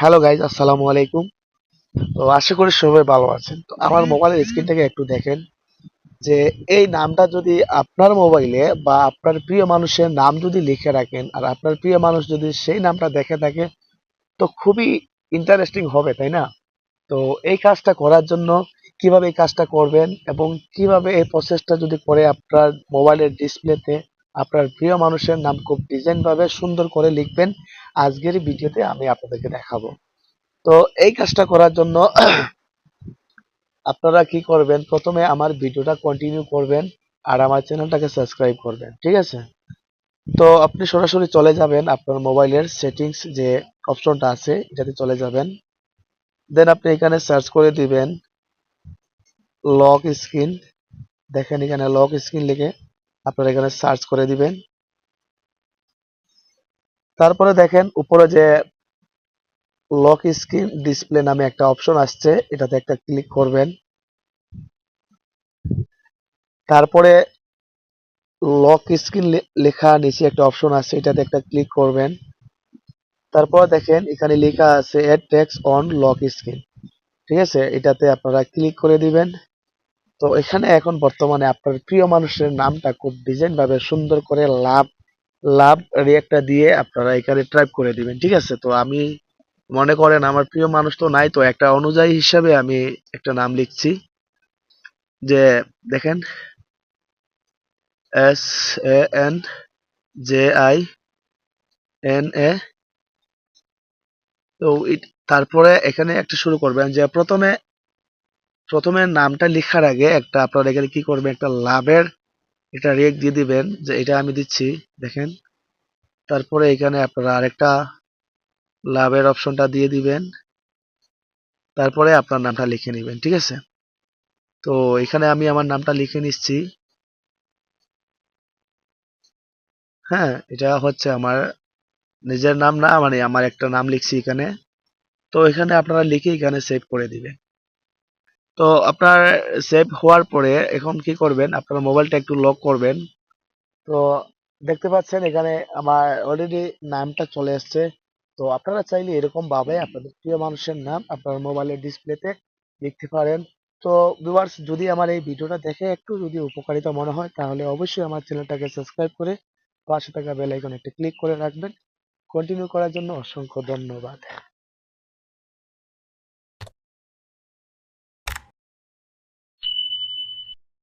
Hello guys, আসসালামু আলাইকুম। তো আশা করি সবাই ভালো আছেন। তো আমার মোবাইলের স্ক্রিনটাকে একটু দেখেন যে এই নামটা যদি আপনার মোবাইলে বা আপনার প্রিয় মানুষের নাম যদি লিখে রাখেন আর আপনার প্রিয় মানুষ যদি সেই নামটা দেখে থাকে, তো খুবই ইন্টারেস্টিং হবে, তাই না? তো এই কাজটা করার জন্য কীভাবে এই কাজটা করবেন এবং কীভাবে এই প্রসেসটা যদি করে আপনার মোবাইলের ডিসপ্লেতে আপনার প্রিয় মানুষের নাম খুব ডিজাইন ভাবে সুন্দর করে লিখবেন। আজকের ভিডিওতে আমি আপনাদেরকে দেখাবো। তো এই কাজটা করার জন্য আপনারা কি করবেন? প্রথমে আমার ভিডিওটা কন্টিনিউ করবেন আর আমার চ্যানেলটাকে সাবস্ক্রাইব করবেন, ঠিক আছে? তো আপনি সরাসরি চলে যাবেন আপনার মোবাইলের সেটিংস যে অপশনটা আছে, এটাতে চলে যাবেন। দেন আপনি এখানে সার্চ করে দিবেন লক স্ক্রিন দেখেন এখানে লক স্ক্রিন লিখে আপনারা এখানে সার্চ করে দিবেন। তারপরে দেখেন উপরে যে লক স্ক্রিন ডিসপ্লে নামে একটা অপশন আসছে, এটাতে একটা ক্লিক করবেন। তারপরে লক স্ক্রিন লেখা নিচে একটা অপশন আছে, এটাতে একটা ক্লিক করবেন। তারপর দেখেন এখানে লেখা আছে add text on lock screen ঠিক আছে? এটাতে আপনারা ক্লিক করে দিবেন। তো এখানে এখন বর্তমানে আপনার প্রিয় মানুষের নামটা খুব ডিজাইন ভাবে সুন্দর করে লাভ লাভ রিয়েক্টটা দিয়ে আপনারা এখানে টাইপ করে দিবেন, ঠিক আছে? তো আমি মনে করেন আমার প্রিয় মানুষ তো নাই, তো একটা অনুযায়ী হিসাবে আমি একটা নাম লিখছি যে, দেখেন S A N J I N A তো তারপরে এখানে একটা শুরু করবেন যে, প্রথমে প্রথমে নামটা লেখার আগে একটা আপনারা এখানে কি করবেন, একটা লাভের একটা রেক দিয়ে দিবেন, যে এটা আমি দিচ্ছি, দেখেন। তারপরে এখানে আপনারা আরেকটা লাভের অপশনটা দিয়ে দিবেন। তারপরে আপনার নামটা লিখে নেবেন, ঠিক আছে? তো এখানে আমি আমার নামটা লিখে নিচ্ছি। হ্যাঁ এটা হচ্ছে আমার নিজের নাম না মানে আমার একটা নাম লিখছি এখানে। তো এখানে আপনারা লিখে এখানে সেভ করে দিবেন। তো আপনার সেভ হওয়ার পরে এখন কি করবেন? আপনার মোবাইলটা একটু লক করবেন। তো দেখতে পাচ্ছেন এখানে আমার অলরেডি নামটা চলে এসেছে। তো আপনারা চাইলে এরকম ভাবে আপনাদের প্রিয় মানুষের নাম আপনার মোবাইলের ডিসপ্লেতে লিখতে পারেন। তো ভিউয়ার্স যদি আমার এই ভিডিওটা দেখে একটু যদি উপকারিতা মনে হয়, তাহলে অবশ্যই আমার চ্যানেলটাকে সাবস্ক্রাইব করে পাশে থাকা বেল একটা ক্লিক করে রাখবেন। কন্টিনিউ করার জন্য অসংখ্য ধন্যবাদ।